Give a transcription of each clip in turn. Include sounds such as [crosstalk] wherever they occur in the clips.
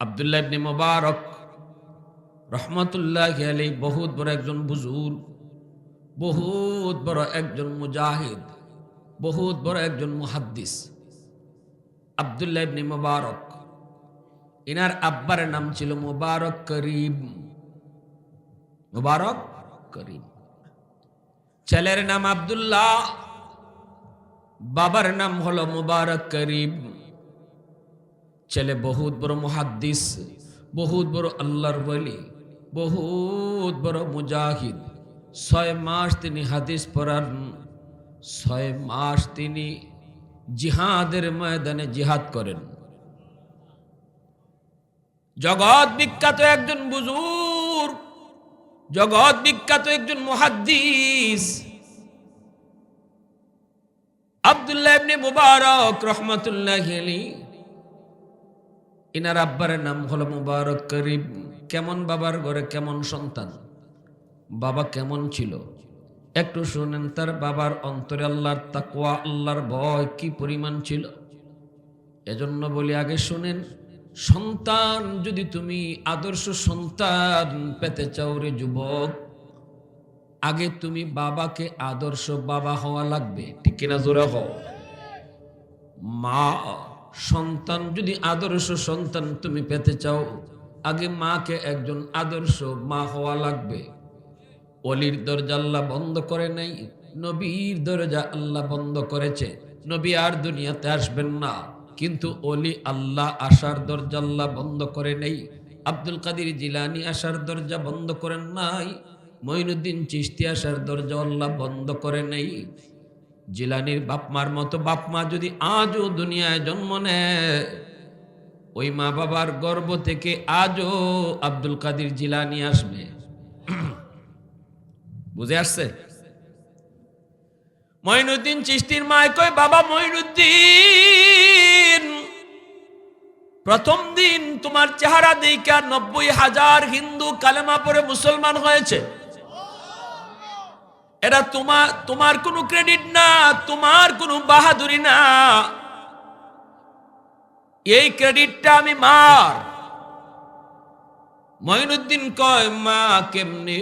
আবদুল্লাহ ইবনে মোবারক রহমতুল্লাহ আলী বহুত বড় একজন বুজুর, বহুত বড় একজন মুজাহিদ, বহুত বড় একজন মুহাদ্দিস। আবদুল্লাহ ইবনে মোবারক ইনার আব্বার নাম ছিল মুবারক করিম। মুবারক করিম। ছেলের নাম আব্দুল্লাহ, বাবার নাম হলো মুবারক করিম। ছেলে বহুত বড় মুহাদ্দিস, বহুত বড় আল্লাহর বলি বহুত বড় মুজাহিদ। ছয় মাস তিনি হাদিস পড়ান, ছয় মাস তিনি জিহাদের ময়দানে জিহাদ করেন। জগৎ বিখ্যাত একজন বুজুর জগৎ বিখ্যাত একজন মুহাদ্দিস। আব্দুল্লাহ ইবনে মুবারক রহমতুল্লাহ আলী ইনার আব্বার নাম হলো মুবারক করিম। কেমন বাবার ঘরে কেমন সন্তান? বাবা কেমন ছিল? একটু শুনেন তার বাবার অন্তরে আল্লাহর তাকওয়া, আল্লাহর ভয় কি পরিমাণ ছিল? এজন্য বলি আগে শুনেন, সন্তান যদি তুমি আদর্শ সন্তান পেতে চাও রে যুবক, আগে তুমি বাবাকে আদর্শ বাবা হওয়া লাগবে। ঠিক কিনা জোরে হও মা সন্তান, যদি আদর্শ সন্তান তুমি পেতে চাও, আগে মাকে একজন আদর্শ মা হওয়া লাগবে। অলির দরজা আল্লাহ বন্ধ করে নাই, নবীর দরজা আল্লাহ বন্ধ করেছে। নবী আর দুনিয়াতে আসবেন না, কিন্তু অলি আল্লাহ আসার দরজা আল্লাহ বন্ধ করে নেই। আব্দুল কাদির জিলানি আসার দরজা বন্ধ করেন নাই, মঈনুদ্দিন চিস্তি আসার দরজা আল্লাহ বন্ধ করে নেই। জিলানির বাপমার মতো বাপমা যদি আজও দুনিয়ায় জন্ম নেয়, ওই মা বাবার গর্ব থেকে আজও আব্দুল কাদির জিলানি আসবে। বুঝে আসছে? মঈনুদ্দিন চিস্তির মায় কয়, বাবা মঈনুদ্দিন প্রথম দিন তোমার চেহারা দেখা নব্বই হাজার হিন্দু কালেমা পরে মুসলমান হয়েছে। এটা তোমার তোমার কোনো ক্রেডিট না, তোমার কোনো বাহাদুরি না। এই ক্রেডিটটা আমি মার। মঈনুদ্দিন কয়, মা, কেমনি?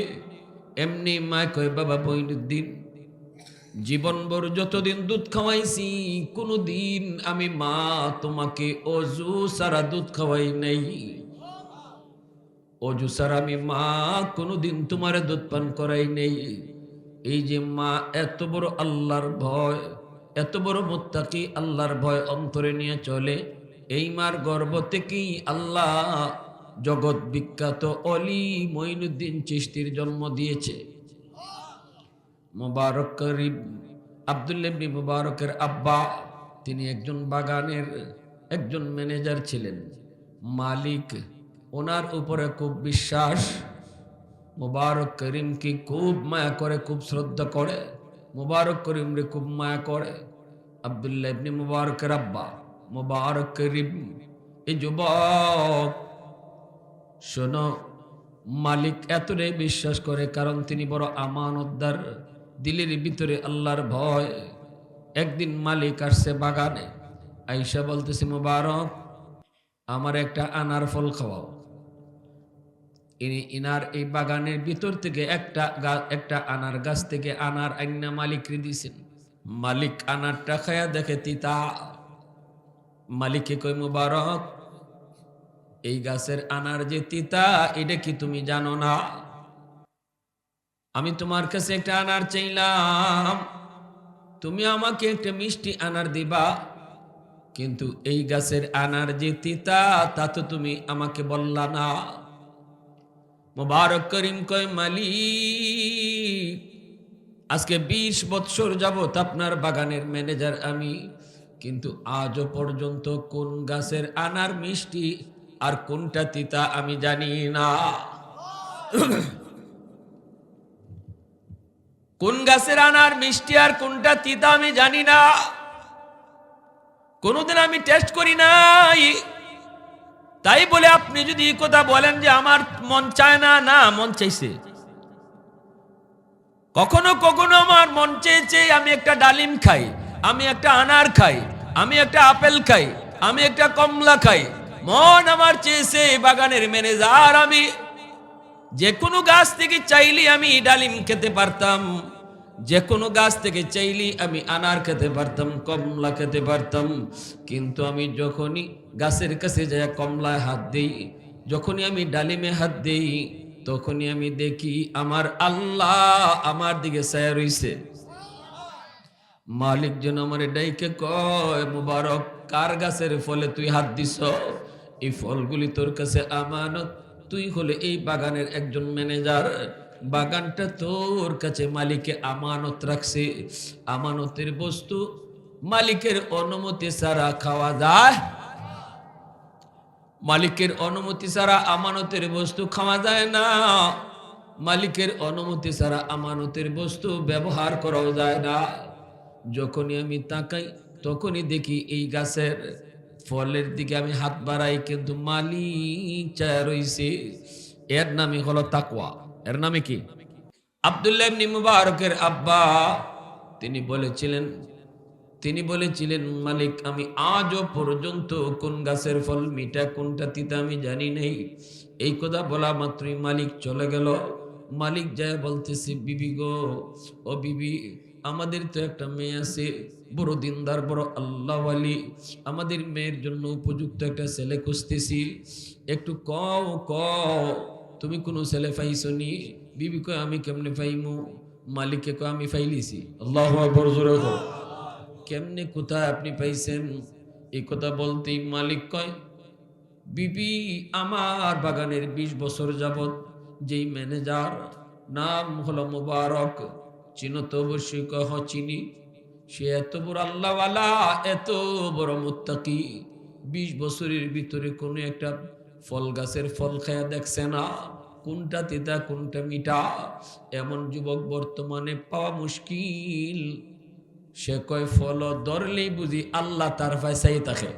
এমনি মা কয়, বাবা মঈনুদ্দিন, জীবন ভর যতদিন দুধ খাওয়াইছি কোনো দিন আমি মা তোমাকে অজু সারা দুধ খাওয়াই নাই। অজু সারা আমি মা কোনোদিন তোমার দুধ পান করাই নেই। এই যে মা, এত বড় আল্লাহর ভয়, এত বড় মোত্তাকি আল্লাহর ভয় অন্তরে নিয়ে চলে। এই মার গর্ব থেকেই আল্লাহ জগৎ বিখ্যাত অলি মঈনুদ্দিন চিস্তির জন্ম দিয়েছে। মুবারক করিম আবদুল্লাবনি মুবারকের আব্বা, তিনি একজন বাগানের একজন ম্যানেজার ছিলেন। মালিক, ওনার উপরে খুব বিশ্বাস মুবারক করিমকে খুব মায়া করে, খুব শ্রদ্ধা করে? মুবারক করিমরে খুব মায়া করে। আবদুল্লাহ ইবনি মুবারকের আব্বা, মুবারক করিম। এই যুবক, শোনো, মালিক এতটাই বিশ্বাস করে, কারণ তিনি বড় আমানতদার, দিলের ভিতরে আল্লাহর ভয়। একদিন মালিক আসছে বাগানে, আইসা বলতেছে, মুবারক, আমার একটা আনার ফল খাওয়াও। ইনি, ইনার এই বাগানের ভিতর থেকে একটা একটা আনার গাছ থেকে আনার আইনা মালিক দিয়েছেন মালিক আনারটা খায়া দেখে তিতা। মালিককে কই মুবারক, এই গাছের আনার যে তিতা, এটা কি তুমি জানো না? আমি তোমার কাছে একটা আনার চাইলাম। তুমি আমাকে একটা মিষ্টি আনার দিবা। কিন্তু এই গাছের আনার যে তিতা, তা তো তুমি আমাকে বললা না। মোবারক করিম কয়, মালিক, আজকে বিশ বৎসর যাবত আপনার বাগানের ম্যানেজার আমি, কিন্তু আজও পর্যন্ত কোন গাছের আনার মিষ্টি আর কোনটা তিতা আমি জানি না। কোন গাছের আনার মিষ্টি আর কোনটা তিতা আমি জানি না। কোনোদিন আমি টেস্ট করি নাই। তাই বলে আপনি যদি কথা বলেন যে আমার মন চায় না না, মন চাইছে। কখনো কখনো আমার মন চেয়েছে আমি একটা ডালিম খাই, আমি একটা আনার খাই, আমি একটা আপেল খাই, আমি একটা কমলা খাই। মন আমার চেয়েছে বাগানের ম্যানেজার আমি। যে কোনো গাছ থেকে চাইলে আমি ডালিম খেতে পারতাম। যে কোনো গাছ থেকে চাইলে আমি আনার খেতে পারতাম, কমলা খেতে পারতাম। কিন্তু আমি যখনই গাছের কাছে যাই কমলায় হাত দিই, যখনই আমি ডালিমে হাত দিই, তখনই আমি দেখি আমার আল্লাহ আমার দিকে ছায়া রইছে। মালিক যেন আমার ডাইকে কয়, মুবারক, কার গাছের ফলে তুই হাত দিস এই ফলগুলি তোর কাছে আমানত। তুই হলে এই বাগানের একজন ম্যানেজার। বাগানটা তোর কাছে, মালিকে আমানত রাখছে। আমানতের বস্তু মালিকের অনুমতি ছাড়া খাওয়া যায়। মালিকের অনুমতি ছাড়া আমানতের বস্তু খাওয়া যায় না। মালিকের অনুমতি ছাড়া আমানতের বস্তু ব্যবহার করাও যায় না। যখনই আমি তাকাই, তখনই দেখি এই গাছের ফলের দিকে আমি হাত বাড়াই, কিন্তু মালিক চায় রইছে। এর নামই হলো তাকওয়া। এর নামে কি? আব্দুল্লাহ মুবারকের আব্বা। তিনি বলেছিলেন তিনি বলেছিলেন, মালিক, আমি আজও পর্যন্ত কোন গাছের ফল মিঠা, কোনটা তিতা আমি জানি নেই। এই কথা বলা মাত্রই মালিক চলে গেল। মালিক যায় বলতেছে, বিবি গো, ও বিবি, আমাদের তো একটা মেয়ে আছে, বড় দিনদার, বড় আল্লাহওয়ালি। আমাদের মেয়ের জন্য উপযুক্ত একটা ছেলে খুঁজতেছি। একটু কও ক তুমি কোনো ছেলে পাইছো নি বিবি কয়, আমি কেমনে পাইমু? মালিককে কয়, আমি পাইলিছি। আল্লাহ আকবার, জোরে কও। কেমনে কোথায় আপনি পাইছেন? এই কথা বলতেই মালিক কয়, বিবি, আমার বাগানের ২০ বছর যাবত যেই ম্যানেজার নাম হলো মুবারক, চিনো তো অবশ্যই কহ চিনি। সে এত বড় আল্লাহওয়ালা, এত বড় মুত্তাকি। বিশ বছরের ভিতরে কোনো একটা ফল গাছের ফল খায়া দেখছে না। কোনটা তিতা, কোনটা মিঠা? এমন যুবক বর্তমানে পাওয়া মুশকিল। সে কয়, ফল ধরলেই বুঝি আল্লাহ তার ফাইসাই থাকে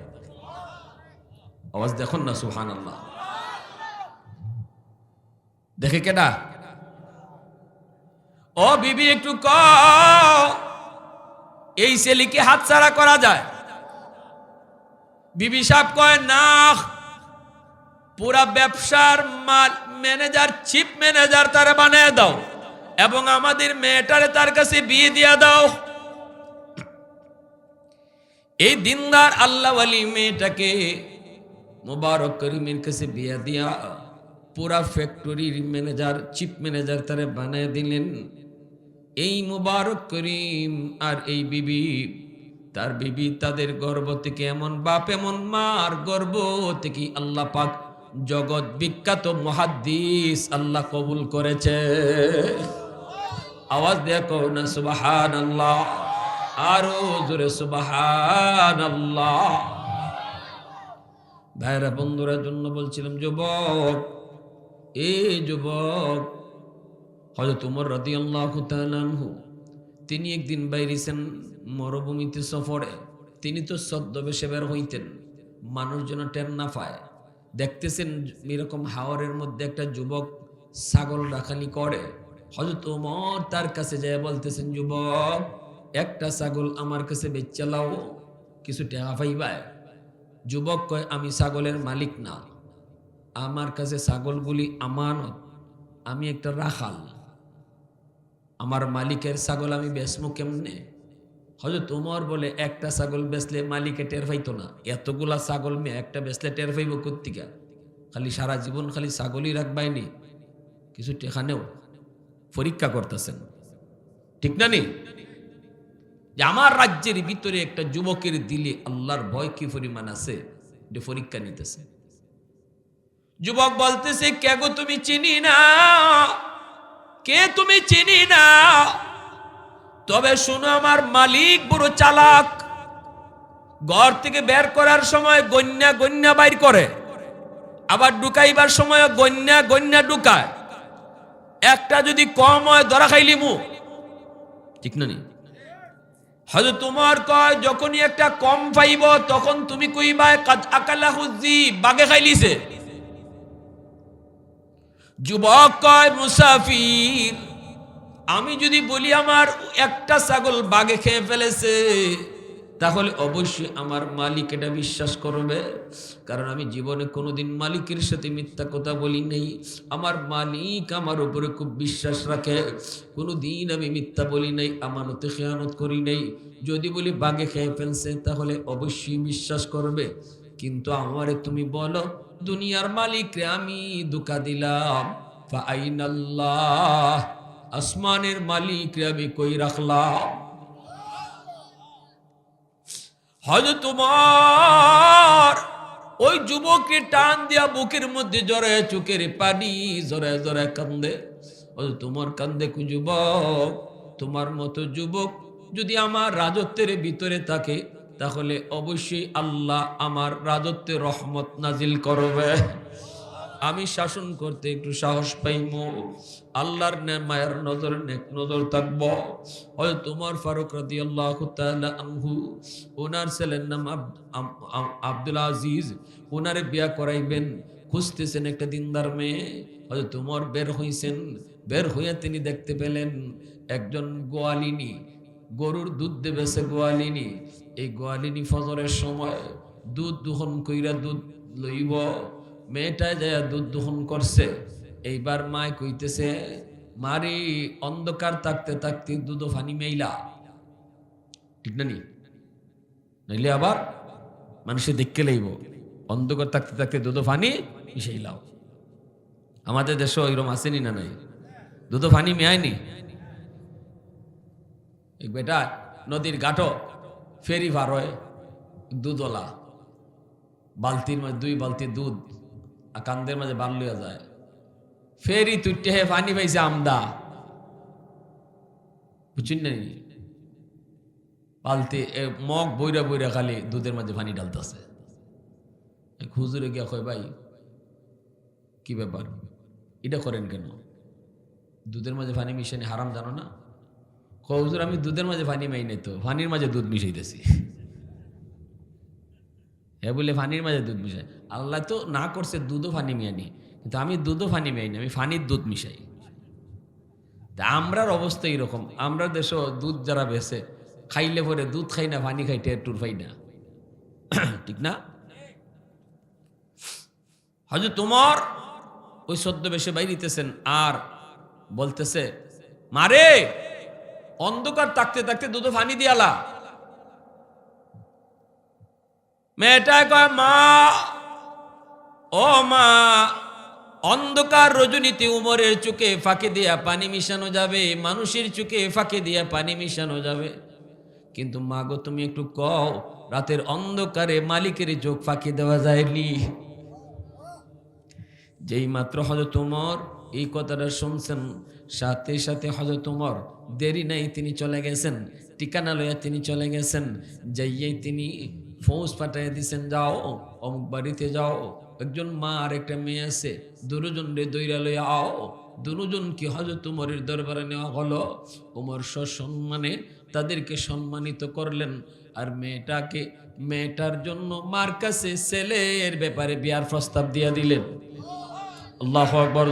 আওয়াজ দেখুন না সুহান আল্লাহ দেখে কেডা? ও বিবি, একটু ক এই ছেলেকে হাতছাড়া করা যায়? বিবি সাহেব কয় না পুরা ব্যবসার মাল ম্যানেজার, চিফ ম্যানেজার তারা বানিয়ে দাও এবং আমাদের মেয়েটারে তার কাছে বিয়ে দিয়ে দাও। এই দিনদার আল্লাহ আলী মেয়েটাকে মুবারক করিমের কাছে বিয়ে দিয়া পুরা ফ্যাক্টরির ম্যানেজার, চিফ ম্যানেজার তারা বানিয়ে দিলেন। এই মুবারক করিম আর এই বিবি, তার বিবি তাদের গর্ব থেকে এমন বাপ, এমন মার গর্ব থেকে আল্লাহ পাক জগৎ বিখ্যাত মহাদ্দিস আল্লাহ কবুল করেছে। আওয়াজ দেখো না সুবাহান আল্লাহ আরও জোরে সুবাহান আল্লাহ ভাইরা, বন্ধুরা জন্য বলছিলাম, যুবক এ যুবক হয়তো তোমার রাতি আল্লাহ হু তিনি একদিন বাইরেছেন মরুভূমিতে সফরে। তিনি তো ছদ্মবেশে বের হইতেন। মানুষ যেন টের না পায়। দেখতেছেন এরকম হাওয়ারের মধ্যে একটা যুবক ছাগল রাখালি করে। হজরত ওমর তার কাছে যায় বলতেছেন, যুবক, একটা ছাগল আমার কাছে বেচালাও কিছু টেকা পাইবায় যুবক কয়, আমি ছাগলের মালিক না। আমার কাছে ছাগলগুলি আমানত। আমি একটা রাখাল। আমার মালিকের ছাগল আমি বেচমু কেমনে? হয়তো তোমার বলে, একটা ছাগল বেচলে মালিকে টের পাইতো না। এতগুলা ছাগল মেয়ে একটা বেচলে টের পাইব কর্তিকা খালি সারা জীবন খালি ছাগলই রাখবাইনি কিছু টেখানেও পরীক্ষা করতেছেন। ঠিক না নি? যে আমার রাজ্যের ভিতরে একটা যুবকের দিলে আল্লাহর ভয় কি পরিমাণ আছে? এটা পরীক্ষা নিতেছে। যুবক বলতেছে, কে গো তুমি চিনি না? কে তুমি চিনি না? তবে শুনো আমার মালিক, বড় চালাক। ঘর থেকে বের করার সময় গন্যা গন্যা বাইর করে। আবার ঢুকাইবার সময় গন্যা গন্যা ঢুকায়। একটা যদি কম হয়, ধরা খাইলিমু ঠিক না নি? হয়তো তোমার কয়, যখনই একটা কম পাইব, তখন তুমি কইবা কাজ বাগে খাইলিছে। যুবক কয়, মুসাফির। আমি যদি বলি আমার একটা ছাগল বাগে খেয়ে ফেলেছে, তাহলে অবশ্যই আমার মালিক এটা বিশ্বাস করবে। কারণ আমি জীবনে কোনোদিন মালিকের সাথে মিথ্যা কথা বলি নেই। আমার মালিক আমার উপরে খুব বিশ্বাস রাখে। কোনো দিন আমি মিথ্যা বলি নাই, আমানতে খেয়ানত করি নাই। যদি বলি বাগে খেয়ে ফেলছে, তাহলে অবশ্যই বিশ্বাস করবে। কিন্তু আমারে তুমি বলো, দুনিয়ার মালিকরে আমি দুকা দিলাম। ফাইনাল্লাহ। আসমানের মালিক আমি কই রাখলাম? হয়তো তোমার ওই যুবককে টান দিয়া বুকের মধ্যে জড়ায় চোখের পানি জড়ায় জড়ায় কান্দে। হয়তো তোমার কান্দে কু যুবক? তোমার মতো যুবক যদি আমার রাজত্বের ভিতরে থাকে, তাহলে অবশ্যই আল্লাহ আমার রাজত্বে রহমত নাজিল করবে। আমি শাসন করতে একটু সাহস পাইম। আল্লাহর মায়ের নজর, নেক নজর থাকব। হয়তো তোমার ফারুক রাদি আল্লাহ আনহু, ওনার ছেলের নাম আব্দুল আজিজ, ওনারে বিয়া করাইবেন। খুঁজতেছেন একটা দিনদার মেয়ে। হয়তো তোমার বের হইছেন। বের হইয়া তিনি দেখতে পেলেন একজন গোয়ালিনী। গরুর দুধ দেবেছে গোয়ালিনী। এই গোয়ালিনী ফজরের সময় দুধ দুহন কইরা দুধ লইব। মেয়েটা যায় দুধ দহন করছে। এইবার মায় কইতেছে, মারি, অন্ধকার থাকতে থাকতে দুধ ফানি মেইলা। ঠিক না নি? নইলে আবার মানুষে দেখতে লইব, অন্ধকার থাকতে থাকতে দুধ ফানি মিশাইলাও আমাদের দেশে ওইরকম আসেনি না নাই? দুধ ফানি মেয়ায়নি এই বেটা নদীর ঘাটো ফেরি পার হয়, দুধওয়ালা। বালতির মধ্যে দুই বালতি দুধ আর কান্দের মাঝে বাল লইয়া যায়। ফেরি তুটে হে পানি পাইছে আমদা। বুঝছেন না পালতে মগ বইরা বইরা খালি দুধের মাঝে পানি ডালতেছে হুজুরে গিয়া কয়, ভাই, কি ব্যাপার? এটা করেন কেন? দুধের মাঝে পানি মিশানি হারাম জানো না? হুজুর, আমি দুধের মাঝে পানি মাই নাই তো। পানির মাঝে দুধ মিশাইতেছি। হ্যাঁ বলে ফানির মাঝে দুধ মিশাই আল্লাহ তো না করছে দুধও ফানি মিয়ানি, কিন্তু আমি দুধও ফানি মিয়াই না আমি ফানির দুধ মিশাই। তা আমরার অবস্থা এইরকম আমরা দেশ দুধ যারা বেছে, খাইলে পরে দুধ খাই না পানি খাই, টের টুর না। [clears throat] ঠিক না? হয়তো তোমার ওই সদ্য বেশে বাইরিতেছেন, আর বলতেছে, মারে, অন্ধকার থাকতে থাকতে দুধ ফানি দিয়ালা। মেয়েটা কয়, মা, ও মা, অন্ধকার রজনীতে উমরের চোখে ফাঁকে দিয়া পানি মিশানো যাবে, মানুষের চোখে ফাঁকে দিয়া পানি মিশানো যাবে। কিন্তু মা গো, তুমি একটু কও, রাতের অন্ধকারে মালিকের চোখ ফাঁকি দেওয়া যায়নি? যেই মাত্র হজরত উমর এই কথাটা শুনছেন, সাথে সাথে হজরত উমর দেরি নাই তিনি চলে গেছেন, ঠিকানা লইয়া তিনি চলে গেছেন, যাইয়েই তিনি ফৌজ পাঠাইয়া দিছেন, যাও, অমুক বাড়িতে যাও, একজন মা আর একটা মেয়ে আছে দুজন রে দৈরা লইয়া আও দুজন কি হজরত উমরের দরবারে নেওয়া হলো। উমর সসম্মানে তাদেরকে সম্মানিত করলেন, আর মেয়েটাকে, মেয়েটার জন্য মার কাছে ছেলের ব্যাপারে বিয়ার প্রস্তাব দিয়া দিলেন। আল্লাহ আকবর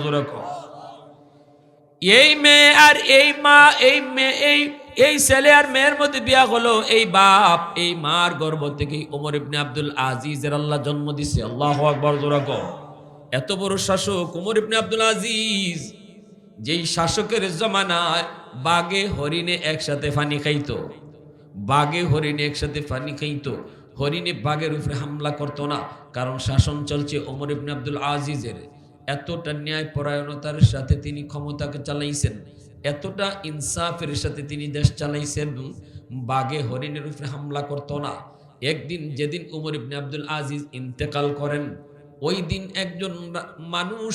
এই মেয়ে আর এই মা, এই মেয়ে, এই এই ছেলে আর মেয়ের মধ্যে বিয়া হলো, এই বাপ, এই মার গর্ভ থেকে ওমর ইবনে আব্দুল আজিজের আল্লাহ জন্ম দিছে। আল্লাহ আকবর, জোরে কও। এত বড় শাসক ওমর ইবনে আব্দুল আজিজ, যেই শাসকের জমানায় বাগে হরিণে একসাথে ফানি খাইতো। বাঘে হরিণে একসাথে ফানি খাইতো। হরিণে বাঘের উপরে হামলা করতো না, কারণ শাসন চলছে ওমর ইবনে আব্দুল আজিজের। এতটা ন্যায় পরায়ণতার সাথে তিনি ক্ষমতাকে চালাইছেন। এতটা ইনসাফের সাথে তিনি দেশ চালাইছেন বাঘে হরিণের উপরে হামলা করতো না। একদিন যেদিন উমর ইবনে আব্দুল আজিজ ইন্তেকাল করেন, ওই দিন একজন মানুষ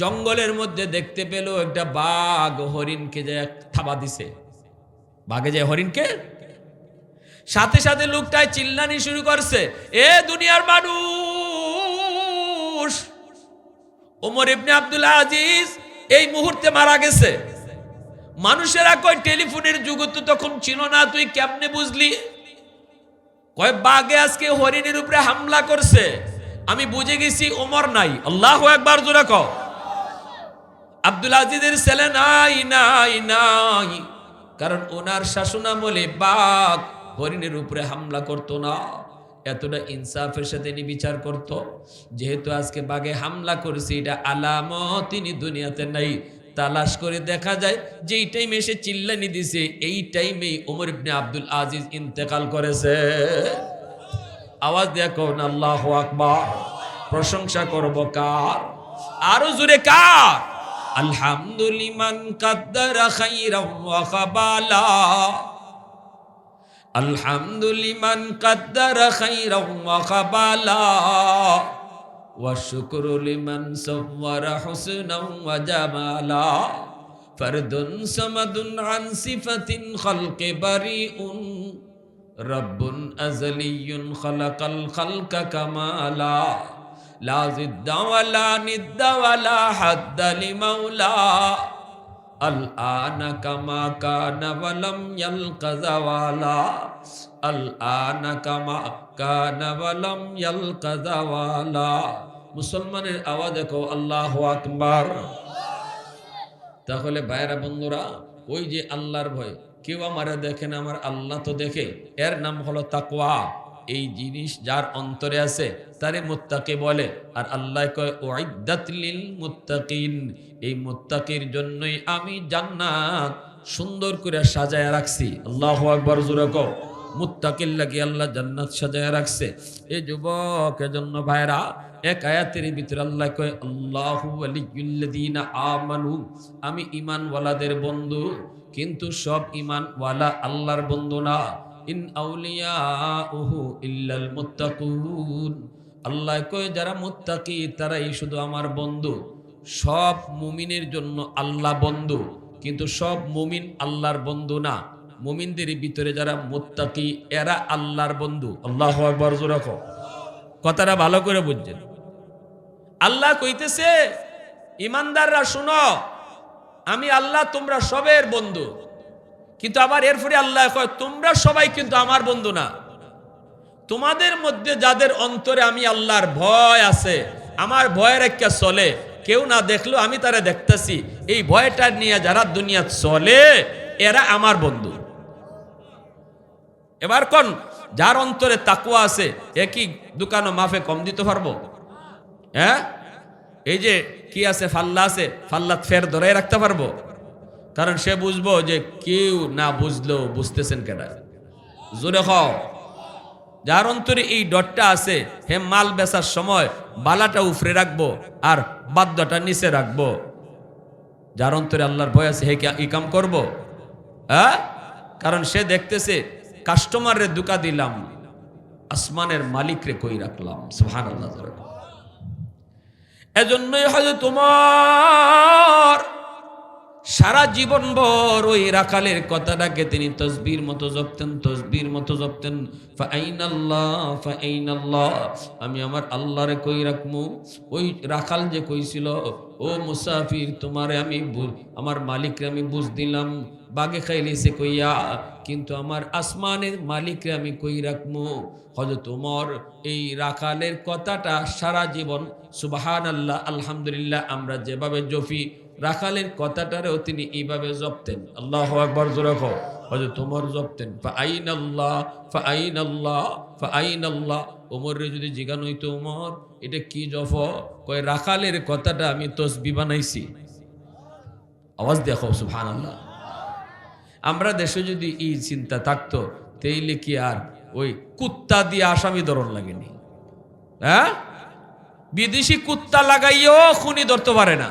জঙ্গলের মধ্যে দেখতে পেল একটা বাঘ হরিণকে যে থাবা দিছে। বাঘে যে হরিণকে? সাথে সাথে লোকটায় চিল্লানি শুরু করছে, এ দুনিয়ার মানুষ ওমর ইবনে আব্দুল আজিজ এই মুহূর্তে মারা গেছে। মানুষেরা কয়, টেলিফোনের যুগ তো তখন ছিল না, তুই কেমনে বুঝলি? কয় বাঘে আজকে হরিণের উপরে হামলা করছে। আমি বুঝে গেছি ওমর নাই। আল্লাহ একবার জোরে কও। আব্দুল আজিজের ছেলে নাই নাই নাই। কারণ ওনার শাসনামলে বাঘ হরিণের উপরে হামলা করতো না। এতটা ইনসাফের সাথে তিনি বিচার করত। যেহেতু আজকে বাঘে হামলা করেছে, এটা আলামত তিনি দুনিয়াতে নাই। তালাশ করে দেখা যায় যেই টাইমে এসে চিল্লানি দিছে। এই টাইমে ওমর ইবনে আব্দুল আজিজ ইন্তেকাল করেছে। আওয়াজ কোন, আল্লাহ আকবার। প্রশংসা করব কার? আরও জোরে কার? আলহামদুলিমান কাদ্দারা খাইরাম ওয়া আলহামদুলিমান কাদ্দারা খাইরাম ওয়া খাবালা। والشكر لمن صور حسنا وجمالا فرد صمد عن صفة خلق بريء رب أزلي خلق الخلق كمالا لا ضد ولا ند ولا حد لمولى الآن كما كان ولم يلق زوالا মুসলমানের আওয়াজ দেখো আল্লাহ আকবার। তাহলে ভাইরা বন্ধুরা, ওই যে আল্লাহর ভয়, কেউ আমারে দেখে না, আমার আল্লাহ তো দেখে। এর নাম হলো তাকওয়া। এই জিনিস যার অন্তরে আছে তারে মোত্তাকে বলে। আর আল্লাহ কয় ওয়াইদাত লিল মুত্তাকিন। এই মুত্তাকির জন্যই আমি জান্নাত সুন্দর করে সাজায় রাখছি। আল্লাহু আকবার জোরে মুত্তাকির আল্লাহ জান্নাত সাজায় রাখছে। এই যুবক এজন্য ভাইরা, এক আয়াতের ভিতরে আল্লাহ কয়, আল্লাহু ওয়ালিয়ুল্লাযীনা আমানু। আমি ঈমানওয়ালাদের বন্ধু, কিন্তু সব ঈমানওয়ালা আল্লাহর বন্ধু না। ইন আউলিয়াউহু ইল্লাল মুত্তাকুন। আল্লাহ কয়, যারা মুত্তাকি, তারাই শুধু আমার বন্ধু। সব মুমিনের জন্য আল্লাহ বন্ধু, কিন্তু সব মুমিন আল্লাহর বন্ধু না। মুমিনদের ভিতরে যারা মোত্তাকি, এরা আল্লাহর বন্ধু। আল্লাহ জোরে কথাটা ভালো করে বুঝছেন। আল্লাহ কইতেছে, ইমানদাররা শুনো, আমি আল্লাহ, তোমরা সবের বন্ধু। কিন্তু আবার এরপরে আল্লাহ কয়, তোমরা সবাই কিন্তু আমার বন্ধু না। তোমাদের মধ্যে যাদের অন্তরে আমি আল্লাহর ভয় আছে, আমার ভয়ের একটা চলে, কেউ না দেখল আমি তারা দেখতেছি। এই ভয়টা নিয়ে যারা দুনিয়া চলে, এরা আমার বন্ধু। এবার কোন? যার অন্তরে তাকুয়া আছে একই দোকানও মাফে কম দিতে পারব? হ্যাঁ? এই যে কি আছে, ফাল্লা আছে, ফাল্লাত ফের ধরে রাখতে পারব? কারণ সে বুঝব যে কেউ না বুঝলো বুঝতেছেন কেনা? জোরে খাও যার অন্তরে এই ডটটা আছে, হে মাল বেচার সময় বালাটা উফরে রাখব আর বাদ্যটা নিচে রাখব। যার অন্তরে আল্লাহর ভয় আছে, হে কি কাম করব? হ্যাঁ? কারণ সে দেখতেছে কাস্টমারের দুকা দিলাম আসমানের মালিকরে কই রাখলাম? সুহান এজন্যই হয়তো তোমার সারা জীবন ভর ওই রাখালের কথাটাকে তিনি তসবির মতো জপতেন, তসবির মতো জপতেন আমি আমার আল্লাহরে কই রাখমু? ওই রাখাল যে কইছিল, ও মুসাফির, তোমারে আমি আমার মালিকরে আমি বুঝ দিলাম, বাগে খাইলিছে কইয়া, কিন্তু আমার আসমানের মালিকরে আমি কই রাখমু? হয়তো তোমার এই রাখালের কথাটা সারা জীবন সুবাহান আল্লাহ আলহামদুলিল্লাহ, আমরা যেভাবে জফি রাখালের কথাটারেও তিনি এইভাবে জপতেন। আল্লাহ আকবর জোরে হয়তো তোমার জপতেন। আইন আল্লাহ ফা আইন আল্লাহ ফা আইন আল্লাহ ওমরে যদি জিগান হইতো, ওমর, এটা কি জফ কয়, রাখালের কথাটা আমি তসবি বানাইছি। আওয়াজ দেখো সুবহান আল্লাহ আমরা দেশে যদি এই চিন্তা থাকতো, তেইলে কি আর ওই কুত্তা দিয়ে আসামি ধরন লাগেনি? হ্যাঁ? বিদেশি কুত্তা লাগাইও খুনি ধরতে পারে না।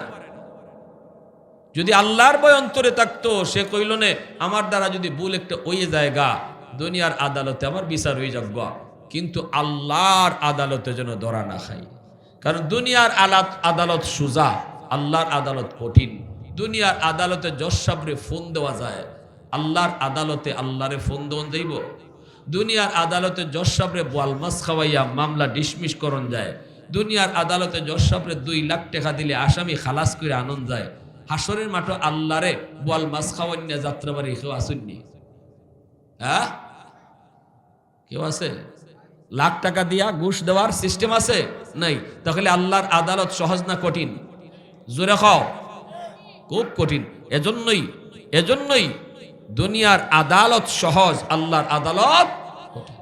যদি আল্লাহর বয় অন্তরে থাকতো, সে কইল নে, আমার দ্বারা যদি ভুল একটা ওই জায়গা, দুনিয়ার আদালতে আমার বিচার হয়ে যাব। কিন্তু আল্লাহর আদালতে যেন ধরা না খাই। কারণ দুনিয়ার আলাত, আদালত সুজা, আল্লাহর আদালত কঠিন। দুনিয়ার আদালতে সাবরে ফোন দেওয়া যায়। আল্লাহর আদালতে আল্লাহরে ফোন দেওয়া যাইব। দুনিয়ার আদালতে জজ সাবরে বোয়াল মাছ খাওয়াইয়া মামলা ডিসমিস করন যায়। দুনিয়ার আদালতে সাবরে দুই লাখ টাকা দিলে আসামি খালাস করে আনন্দ যায়। হাসরের মাঠ আল্লাহরে বোয়াল মাছ খাওয়াইয়া যাত্রাবাড়ি কেউ আসুননি হ্যাঁ? কেউ আছে? লাখ টাকা দিয়া ঘুষ দেওয়ার সিস্টেম আছে? নাই। তাহলে আল্লাহর আদালত সহজ না কঠিন? জোরে খাও খুব কঠিন। এজন্যই এজন্যই দুনিয়ার আদালত সহজ, আল্লাহর আদালত কঠিন।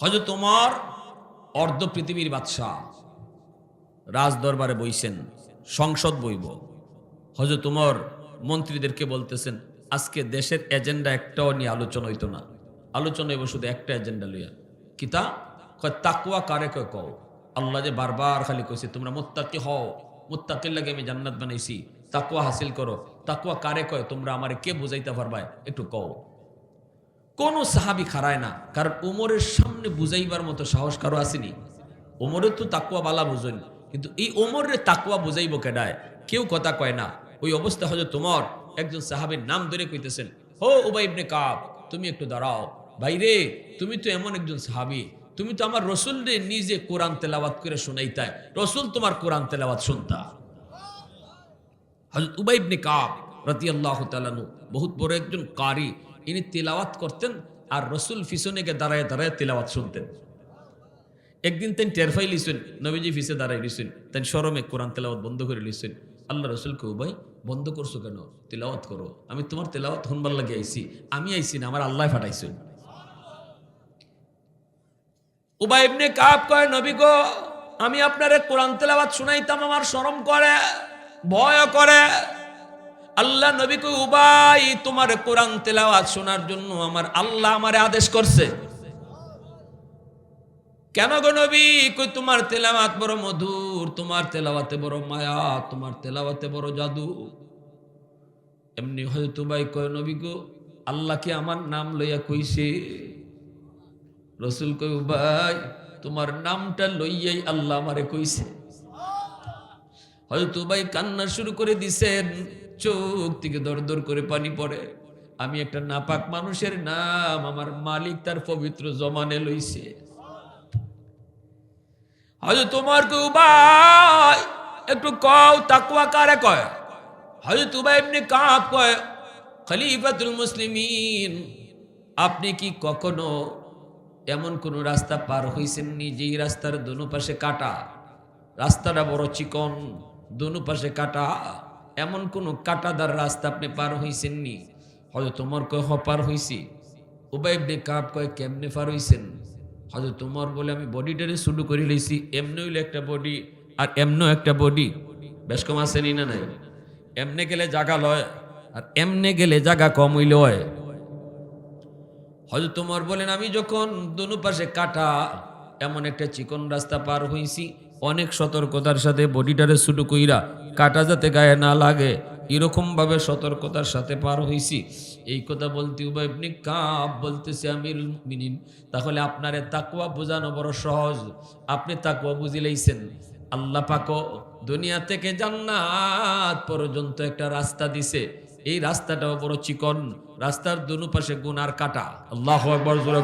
হয়তো তোমার অর্ধ পৃথিবীর বাদশাহ। রাজ দরবারে বইছেন, সংসদ বইব। হয়তো তোমার মন্ত্রীদেরকে বলতেছেন, আজকে দেশের এজেন্ডা একটাও নিয়ে আলোচনা হইতো না। আলোচনা হইব শুধু একটা এজেন্ডা লইয়া। কিতা কয় তাকুয়া কারে কয় কও? আল্লাহ যে বারবার খালি কইছে, তোমরা মুত্তাকি হও। মুত্তাকির লাগে আমি জান্নাত বানাইছি। তাকুয়া হাসিল করো। তাকুয়া কারে কয়? তোমরা আমারে কে বুঝাইতে পারবা? একটু কও। কোন সাহাবি খারায় না, কারণ ওমরের সামনে বুঝাইবার মতো সাহস কারও আসেনি। ওমরের তো তাকুয়া বালা বুঝেন, কিন্তু এই ওমরের তাকুয়া বুঝাইব কেডায়? কেউ কথা কয় না। ওই অবস্থা হয়তো তোমার একজন সাহাবের নাম ধরে কইতেছেন হো উবাই ইবনে কাব, তুমি একটু দাঁড়াও। ভাইরে তুমি তো এমন একজন সাহাবি, তুমি তো আমার রসুল রে নিজে কোরআন তেলাওয়াত করে শোনাইতাই, রসুল তোমার কোরআন তেলাওয়াত শুনতা। হজরত উবাই ইবনে কাব রাদিয়াল্লাহু তাআলাহু বহুত বড় একজন কারি, ইনি তিলাওয়াত করতেন আর রসুল গিয়ে দাঁড়ায় দাঁড়ায় তিলাওয়াত শুনতেন। একদিন তেন টের ফাই লিছেন নবীজি ফিসে দাঁড়াই লিছেন তেন শরমে কোরআন তেলাওয়াত বন্ধ করে লিছেন আল্লাহ রসুলকে উবাই বন্ধ করছ কেন? তেলাওয়াত করো। আমি তোমার তেলাওয়াত হনবার লাগে আইছি। আমি আইছি না, আমার আল্লাহ ফাটাইছেন উবাই ইবনে কাব কয়, নবী গো, আমি আপনারে কোরআন তেলাওয়াত শুনাইতাম, আমার শরম করে ভয় করে। আল্লাহ নবী কই উবাই, তোমার কোরআন তেলাওয়াত শোনার জন্য আমার আল্লাহ আমারে আদেশ করছে। কেন গো নবী? কই, তোমার তেলাওয়াত বড় মধুর, তোমার তেলাওয়াতে বড় মায়া, তোমার তেলাওয়াতে বড় জাদু। এমনি হয়তো ভাই কয়, নবী গো, আল্লাহ কি আমার নাম লইয়া কইছে? রসুল কই ভাই, তোমার নামটা লইয়াই আল্লাহ আমারে কইছে। হয়তো ভাই কান্না শুরু করে দিছেন, চোখ থেকে দর দর করে পানি পড়ে। আমি একটা নাপাক মানুষের নাম, আমার মালিক তার পবিত্র জমানে লইছে। হয়তো তোমার কেউ ভাই একটু কও তাকুয়া কারে কয়? হয়তো ভাই এমনি কাপ কয়, খলিফাতুল মুসলিমিন, আপনি কি কখনো এমন কোন রাস্তা পার হইছেন নি যেই রাস্তার দোনো পাশে কাটা? রাস্তাটা বড় চিকন, দোনো পাশে কাটা। এমন কোন কাটাদার রাস্তা আপনি পার হইছেন নি হয়তো তোমার কয় হ পার হইছি। উবাইবনে কাপ কয়, কেমনে পার হইছেন? হয়তো তোমার বলে আমি বডিটারে শুরু করে লইছি এমনি হইলে একটা বডি আর এমনও একটা বডি বেশ কম আসেনি না নাই? এমনে গেলে জাগা লয় আর এমনে গেলে জাগা কম হইলে হয়। হয়তো তোমার বলেন আমি যখন দোনো পাশে কাটা, এমন একটা চিকন রাস্তা পার হইছি, অনেক সতর্কতার সাথে বডিটারে শুরু কইরা কাটা যাতে গায়ে না লাগে। এরকম ভাবে সতর্কতার সাথে পার হইছি। এই কথা বলতে উবাই আপনি কাপ বলতেছে আমির মিনিন তাহলে আপনারে তাকুয়া বোঝানো বড় সহজ। আপনি তাকুয়া বুঝিলেইছেন আল্লাহ পাকো দুনিয়া থেকে জান্নাত পর্যন্ত একটা রাস্তা দিছে। এই রাস্তাটাও বড় চিকন। রাস্তার দুনু পাশে গুনার কাটা। আল্লাহ একবার জোরে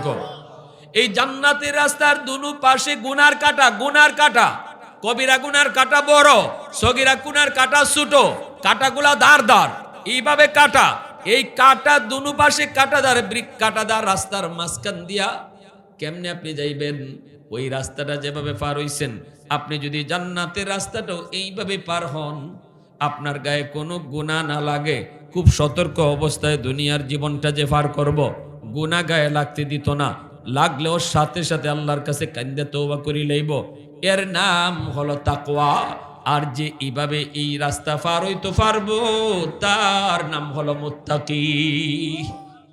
এই জান্নাতের রাস্তার দুনু পাশে গুনার কাটা গুনার কাটা। কবিরা গুনার কাটা বড়, সগিরা গুনার কাটা ছোট। কাটাগুলা দাঁড় দার এইভাবে কাটা। এই কাটা দুনু পাশে কাটাদার ব্রিক কাটাদার রাস্তার মাঝখান দিয়া কেমনে আপনি যাইবেন? ওই রাস্তাটা যেভাবে পার হইছেন, আপনি যদি জান্নাতের রাস্তাটাও এইভাবে পার হন, আপনার গায়ে কোনো গুণা না লাগে। খুব সতর্ক অবস্থায় দুনিয়ার জীবনটা যে পার করব, গুণা গায়ে লাগতে দিত না। লাগলেও সাথে সাথে আল্লাহর কাছে কান্দে তৌবা করি লইব। এর নাম হলো তাকওয়া। আর যে এইভাবে এই রাস্তা পার হইতে পারব তার নাম হলো মুত্তাকি।